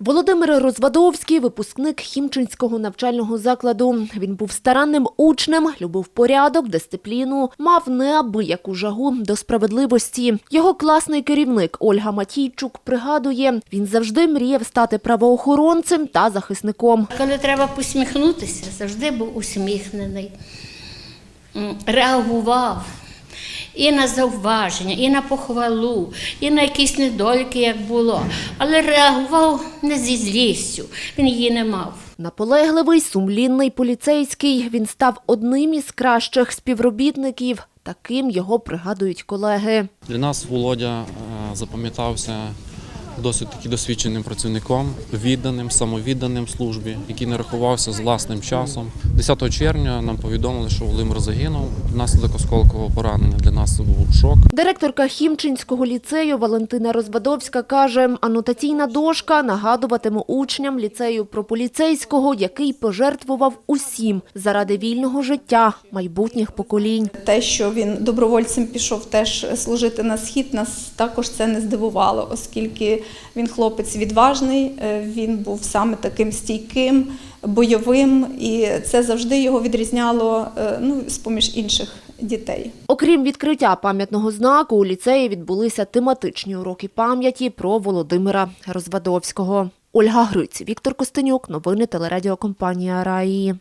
Володимир Розвадовський, випускник Хімчинського навчального закладу. Він був старанним учнем, любив порядок, дисципліну, мав неабияку жагу до справедливості. Його класний керівник Ольга Матійчук пригадує, він завжди мріяв стати правоохоронцем та захисником. Коли треба посміхнутися, завжди був усміхнений, реагував і на зауваження, і на похвалу, і на якісь недоліки, як було. Але реагував не зі злістю, він її не мав. Наполегливий, сумлінний поліцейський. Він став одним із кращих співробітників. Таким його пригадують колеги. Для нас Володя е, запам'ятався досить таки досвідченим працівником, відданим, самовідданим службі, який не рахувався з власним часом. 10 червня нам повідомили, що Володимир загинув внаслідок осколкового поранення. Для нас це був шок. Директорка Хімчинського ліцею Валентина Розвадовська каже, анотаційна дошка нагадуватиме учням ліцею про поліцейського, який пожертвував усім заради вільного життя майбутніх поколінь. Те, що він добровольцем пішов теж служити на схід, нас також це не здивувало, оскільки він хлопець відважний, е, він був саме таким стійким, бойовим, і це завжди його відрізняло е, ну, з-поміж інших дітей. Окрім відкриття пам'ятного знаку, у ліцеї відбулися тематичні уроки пам'яті про Володимира Розвадовського. Ольга Гриць, Віктор Костенюк, новини телерадіокомпанія Раї.